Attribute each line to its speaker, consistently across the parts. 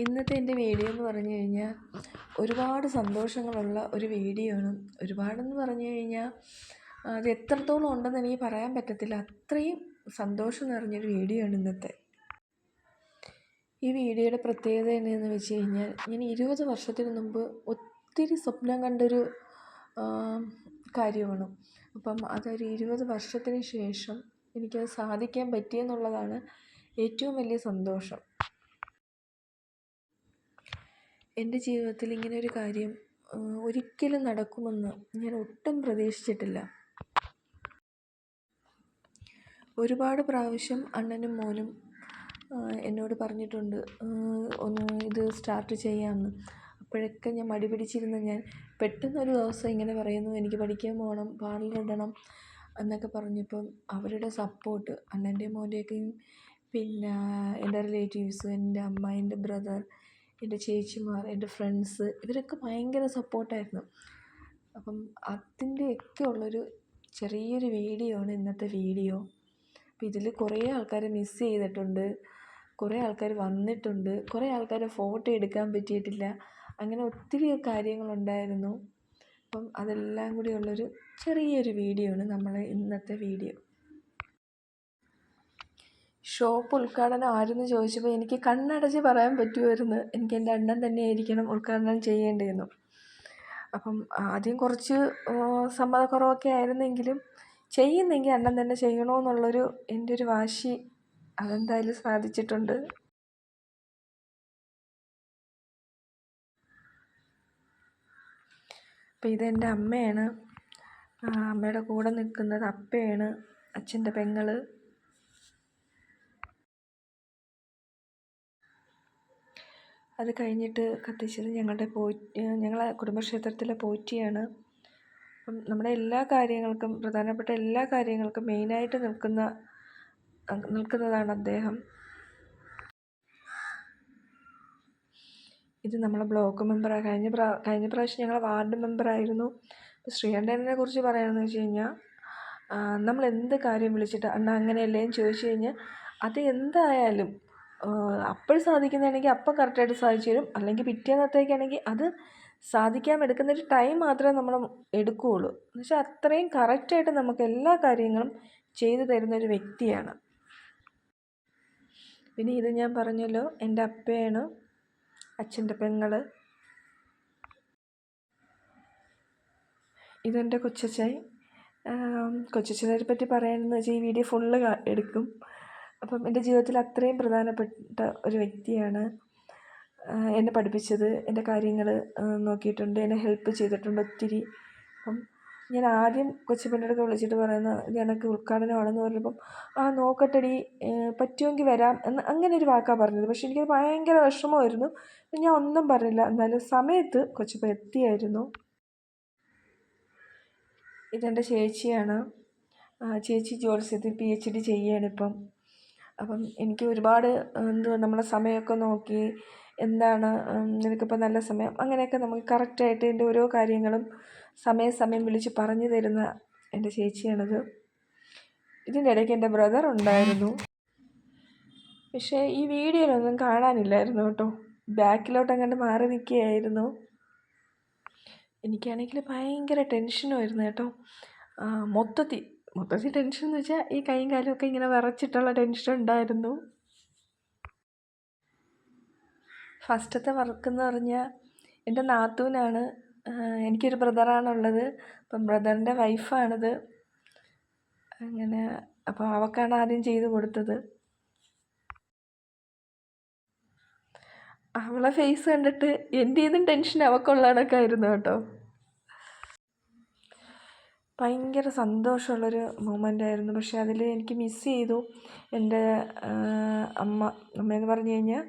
Speaker 1: ഇന്നത്തെ എന്റെ വീഡിയോ എന്ന് പറഞ്ഞു കഴിഞ്ഞാൽ ഒരുപാട് സന്തോഷങ്ങളുള്ള ഒരു വീഡിയോ ആണ്. ഒരുപാടെന്ന് പറഞ്ഞു കഴിഞ്ഞാൽ അത് എത്രത്തോളം ഉണ്ടെന്ന് എനിക്ക് പറയാൻ പറ്റത്തില്ല. അത്രയും സന്തോഷം നിറഞ്ഞൊരു വീഡിയോ ആണ് ഇന്നത്തെ. ഈ വീഡിയോയുടെ പ്രത്യേകത എന്നു വെച്ച് കഴിഞ്ഞാൽ ഞാൻ ഇരുപത് വർഷത്തിന് മുമ്പ് ഒത്തിരി സ്വപ്നം കണ്ടൊരു കാര്യമാണ്. അപ്പം അതൊരു ഇരുപത് വർഷത്തിന് ശേഷം എനിക്കത് സാധിക്കാൻ പറ്റിയെന്നുള്ളതാണ് ഏറ്റവും വലിയ സന്തോഷം. എന്റെ ജീവിതത്തിൽ ഇങ്ങനെ ഒരു കാര്യം ഒരിക്കലും നടക്കുമെന്ന് ഞാൻ ഒട്ടും പ്രതീക്ഷിച്ചിട്ടില്ല. ഒരുപാട് പ്രാവശ്യം അണ്ണനും മോനും എന്നോട് പറഞ്ഞിട്ടുണ്ട് ഒന്ന് ഇത് സ്റ്റാർട്ട് ചെയ്യാമെന്ന് അപ്പോഴൊക്കെ ഞാൻ മടി പിടിച്ചിരുന്ന. ഞാൻ പെട്ടെന്നൊരു ദിവസം ഇങ്ങനെ പറയുന്നു എനിക്ക് പഠിക്കാൻ പോകണം പാർലർ എന്നൊക്കെ പറഞ്ഞപ്പം അവരുടെ സപ്പോർട്ട് അണ്ണന്റെയും മോന്റെയൊക്കെയും പിന്നെ എന്റെ റിലേറ്റീവ്സ് എന്റെ അമ്മ എന്റെ ബ്രദർ എന്റെ ചേച്ചിമാർ എന്റെ ഫ്രണ്ട്സ് ഇവരൊക്കെ ഭയങ്കര സപ്പോർട്ടായിരുന്നു. അപ്പം അതിന്റെയൊക്കെ ഉള്ളൊരു ചെറിയൊരു വീഡിയോ ആണ് ഇന്നത്തെ വീഡിയോ. അപ്പം ഇതിൽ കുറേ ആൾക്കാർ മിസ് ചെയ്തിട്ടുണ്ട് കുറേ ആൾക്കാർ വന്നിട്ടുണ്ട് കുറേ ആൾക്കാരെ ഫോട്ടോ എടുക്കാൻ പറ്റിയിട്ടില്ല. അങ്ങനെ ഒത്തിരി കാര്യങ്ങളുണ്ടായിരുന്നു. അപ്പം അതെല്ലാം കൂടി ഉള്ളൊരു ചെറിയൊരു വീഡിയോ ആണ് നമ്മളെ ഇന്നത്തെ വീഡിയോ. ഷോപ്പ് ഉദ്ഘാടനം ആരെന്ന് ചോദിച്ചപ്പോൾ എനിക്ക് കണ്ണടച്ച് പറയാൻ പറ്റുമായിരുന്നു എനിക്ക് എന്റെ അണ്ണൻ തന്നെയായിരിക്കണം ഉദ്ഘാടനം ചെയ്യേണ്ടതെന്ന്. അപ്പം ആദ്യം കുറച്ച് സമ്മതക്കുറവൊക്കെ ആയിരുന്നെങ്കിലും ചെയ്യുന്നെങ്കിൽ അണ്ണൻ തന്നെ ചെയ്യണമെന്നുള്ളൊരു എന്റെ ഒരു വാശി അതെന്തായാലും സാധിച്ചിട്ടുണ്ട്. അപ്പം ഇതെന്റെ അമ്മയാണ്. അമ്മയുടെ കൂടെ നിൽക്കുന്നത് അപ്പയാണ്. അച്ഛന്റെ പെങ്ങൾ അത് കഴിഞ്ഞിട്ട് കത്തിച്ചത് ഞങ്ങളുടെ പോ ഞങ്ങളെ കുടുംബക്ഷേത്രത്തിലെ പോറ്റിയാണ്. അപ്പം നമ്മുടെ എല്ലാ കാര്യങ്ങൾക്കും പ്രധാനപ്പെട്ട എല്ലാ കാര്യങ്ങൾക്കും മെയിനായിട്ട് നിൽക്കുന്ന നിൽക്കുന്നതാണ് അദ്ദേഹം. ഇത് നമ്മളെ ബ്ലോക്ക് മെമ്പറാണ് കഴിഞ്ഞ പ്രാ കഴിഞ്ഞ പ്രാവശ്യം ഞങ്ങൾ വാർഡ് മെമ്പറായിരുന്നു. ശ്രീകണ്ഠനെ കുറിച്ച് പറയുകയാണെന്ന് വെച്ച് കഴിഞ്ഞാൽ നമ്മൾ എന്ത് കാര്യം വിളിച്ചിട്ട് അണ്ണ അങ്ങനെയല്ലേ? എന്ന് ചോദിച്ചു കഴിഞ്ഞാൽ അത് എന്തായാലും അപ്പോൾ സാധിക്കുന്നതാണെങ്കിൽ അപ്പം കറക്റ്റായിട്ട് സാധിച്ചു തരും. അല്ലെങ്കിൽ പിറ്റേന്നത്തേക്കാണെങ്കിൽ അത് സാധിക്കാൻ എടുക്കുന്നൊരു ടൈം മാത്രമേ നമ്മൾ എടുക്കുകയുള്ളൂ. എന്ന് അത്രയും കറക്റ്റായിട്ട് നമുക്ക് എല്ലാ കാര്യങ്ങളും ചെയ്തു തരുന്ന ഒരു വ്യക്തിയാണ്. പിന്നെ ഇത് ഞാൻ പറഞ്ഞല്ലോ എന്റെ അപ്പയാണ് അച്ഛന്റെ പെങ്ങൾ ഇതെന്റെ കൊച്ചച്ചായി കൊച്ചച്ചനെ പറ്റി പറയണമെന്ന് വെച്ചാൽ ഈ വീഡിയോ ഫുള്ള് എടുക്കും. അപ്പം എന്റെ ജീവിതത്തിൽ അത്രയും പ്രധാനപ്പെട്ട ഒരു വ്യക്തിയാണ് എന്നെ പഠിപ്പിച്ചത് എന്റെ കാര്യങ്ങൾ നോക്കിയിട്ടുണ്ട് എന്നെ ഹെൽപ്പ് ചെയ്തിട്ടുണ്ട് ഒത്തിരി. അപ്പം ഞാൻ ആദ്യം കൊച്ചുപെണ്ണെടുക്കെ വിളിച്ചിട്ട് പറയുന്നത് എനിക്ക് ഉദ്ഘാടനമാണെന്ന് പറഞ്ഞപ്പം ആ നോക്കട്ടടി പറ്റുമെങ്കിൽ വരാം എന്ന് അങ്ങനെ ഒരു വാക്കാണ് പറഞ്ഞത്. പക്ഷെ എനിക്കത് ഭയങ്കര വിഷമമായിരുന്നു. ഞാൻ ഒന്നും പറഞ്ഞില്ല. എന്നാലും സമയത്ത് കൊച്ചുപ്പ എത്തിയായിരുന്നു. ഇതെന്റെ ചേച്ചിയാണ്. ചേച്ചി ജോത്സ്യത്തിൽ പി എച്ച് ഡി ചെയ്യുകയാണ് ഇപ്പം. അപ്പം എനിക്ക് ഒരുപാട് എന്തുവാ നമ്മളെ സമയമൊക്കെ നോക്കി എന്താണ് നിനക്കിപ്പോൾ നല്ല സമയം അങ്ങനെയൊക്കെ നമുക്ക് കറക്റ്റായിട്ട് എന്റെ ഓരോ കാര്യങ്ങളും സമയാസമയം വിളിച്ച് പറഞ്ഞു തരുന്ന എന്റെ ചേച്ചിയാണത്. ഇതിന്റെ ഇടയ്ക്ക് എന്റെ ബ്രദർ ഉണ്ടായിരുന്നു. പക്ഷേ ഈ വീഡിയോയിലൊന്നും കാണാനില്ലായിരുന്നു കേട്ടോ. ബാക്കിലോട്ട് അങ്ങോട്ട് മാറി നിൽക്കുകയായിരുന്നു. എനിക്കാണെങ്കിൽ ഭയങ്കര ടെൻഷനുമായിരുന്നു കേട്ടോ. മൊത്തത്തിൽ മൊത്തത്തിൽ ടെൻഷൻ എന്ന് വെച്ചാൽ ഈ കൈയും കാലും ഒക്കെ ഇങ്ങനെ വിറച്ചിട്ടുള്ള ടെൻഷൻ ഉണ്ടായിരുന്നു. ഫസ്റ്റത്തെ വർക്ക് എന്ന് പറഞ്ഞാൽ എന്റെ നാത്തൂനാണ് എനിക്കൊരു ബ്രദറാണുള്ളത് അപ്പം ബ്രദറിന്റെ വൈഫാണിത് അങ്ങനെ അപ്പോൾ അവക്കാണ് ആദ്യം ചെയ്ത് കൊടുത്തത്. അവളെ ഫേസ് കണ്ടിട്ട് എന്റെ ഇതും ടെൻഷൻ അവക്കുള്ളതൊക്കെ കണക്കായിരുന്നു കേട്ടോ. ഭയങ്കര സന്തോഷമുള്ളൊരു മൊമെന്റ് ആയിരുന്നു പക്ഷേ അതിൽ എനിക്ക് മിസ് ചെയ്തു. എന്റെ അമ്മ അമ്മയെന്ന് പറഞ്ഞു കഴിഞ്ഞാൽ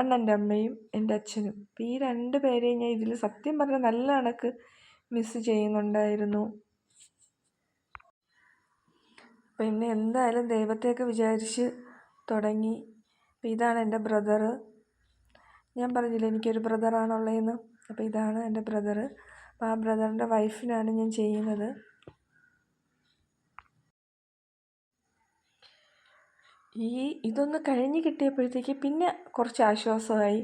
Speaker 1: അണ്ണന്റെ അമ്മയും എന്റെ അച്ഛനും. അപ്പോൾ ഈ രണ്ട് പേരെയും ഞാൻ ഇതിൽ സത്യം പറഞ്ഞാൽ നല്ല കണക്ക് മിസ് ചെയ്യുന്നുണ്ടായിരുന്നു. പിന്നെ എന്തായാലും ദൈവത്തെയൊക്കെ വിചാരിച്ച് തുടങ്ങി. അപ്പോൾ ഇതാണ് എന്റെ ബ്രദറ്. ഞാൻ പറഞ്ഞില്ലേ എനിക്കൊരു ബ്രദറാണുള്ളതെന്ന് അപ്പോൾ ഇതാണ് എന്റെ ബ്രദറ്. ആ ബ്രദറിന്റെ വൈഫിനാണ് ഞാൻ ചെയ്യുന്നത്. ഈ ഇതൊന്ന് കഴിഞ്ഞ് കിട്ടിയപ്പോഴത്തേക്ക് പിന്നെ കുറച്ച് ആശ്വാസമായി.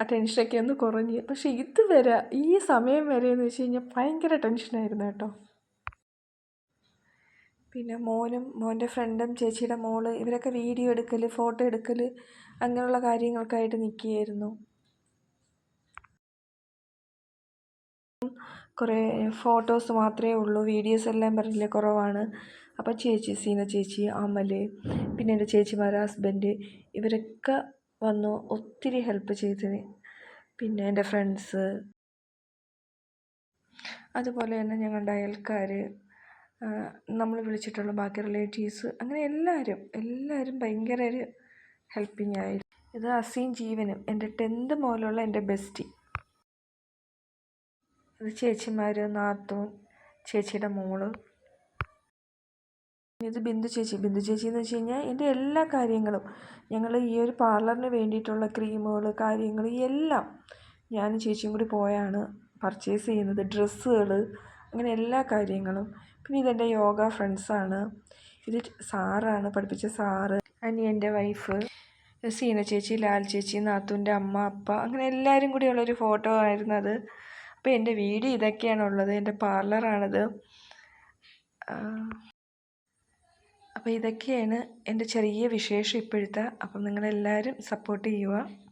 Speaker 1: ആ ടെൻഷനൊക്കെ ഒന്ന് കുറഞ്ഞ്. പക്ഷേ ഇതുവരെ ഈ സമയം വരെ എന്ന് വെച്ച് കഴിഞ്ഞാൽ ഭയങ്കര ടെൻഷനായിരുന്നു കേട്ടോ. പിന്നെ മോനും മോന്റെ ഫ്രണ്ടും ചേച്ചിയുടെ മോൾ ഇവരൊക്കെ വീഡിയോ എടുക്കൽ ഫോട്ടോ എടുക്കൽ അങ്ങനെയുള്ള കാര്യങ്ങൾക്കായിട്ട് നിൽക്കുകയായിരുന്നു. കുറേ ഫോട്ടോസ് മാത്രമേ ഉള്ളൂ. വീഡിയോസ് എല്ലാം പറഞ്ഞില്ലേ? കുറവാണ്. അപ്പോൾ ചേച്ചി സീന ചേച്ചി അമൽ പിന്നെ എന്റെ ചേച്ചിമാരെ ഹസ്ബൻഡ് ഇവരൊക്കെ വന്നു ഒത്തിരി ഹെൽപ്പ് ചെയ്തതിന്. പിന്നെ എന്റെ ഫ്രണ്ട്സ് അതുപോലെ തന്നെ ഞങ്ങളുടെ അയൽക്കാർ നമ്മൾ വിളിച്ചിട്ടുള്ള ബാക്കി റിലേറ്റീവ്സ് അങ്ങനെ എല്ലാവരും എല്ലാവരും ഭയങ്കര ഒരു ഹെൽപ്പിംഗ് ആയിരുന്നു. ഇത് അസീം ജീവനും എന്റെ ടെൻത്ത് മുതലുള്ള എന്റെ ബെസ്റ്റി ഇത് ചേച്ചിമാർ നാത്തൂൻ ചേച്ചിയുടെ മോൾ. ഇത് ബിന്ദു ചേച്ചി. ബിന്ദു ചേച്ചി എന്ന് വെച്ച് കഴിഞ്ഞാൽ എന്റെ എല്ലാ കാര്യങ്ങളും ഞങ്ങൾ ഈ ഒരു പാർലറിന് വേണ്ടിയിട്ടുള്ള ക്രീമുകൾ കാര്യങ്ങൾ എല്ലാം ഞാൻ ചേച്ചിയും കൂടി പോയാണ് പർച്ചേസ് ചെയ്യുന്നത്. ഡ്രസ്സുകൾ അങ്ങനെ എല്ലാ കാര്യങ്ങളും. പിന്നെ ഇതെന്റെ യോഗ ഫ്രണ്ട്സാണ് ഇത് സാറാണ് പഠിപ്പിച്ച സാറ്. അനിയന്റെ വൈഫ് സീന ചേച്ചി ലാൽ ചേച്ചി നാത്തൂന്റെ അമ്മ അപ്പ അങ്ങനെ എല്ലാവരും കൂടിയുള്ളൊരു ഫോട്ടോ ആയിരുന്നു അത്. അപ്പോൾ എന്റെ വീട് ഇതൊക്കെയാണുള്ളത് എന്റെ പാർലറാണിത്. അപ്പോൾ ഇതൊക്കെയാണ് എന്റെ ചെറിയ വിശേഷം ഇപ്പോഴത്തെ. അപ്പം നിങ്ങളെല്ലാവരും സപ്പോർട്ട് ചെയ്യുക.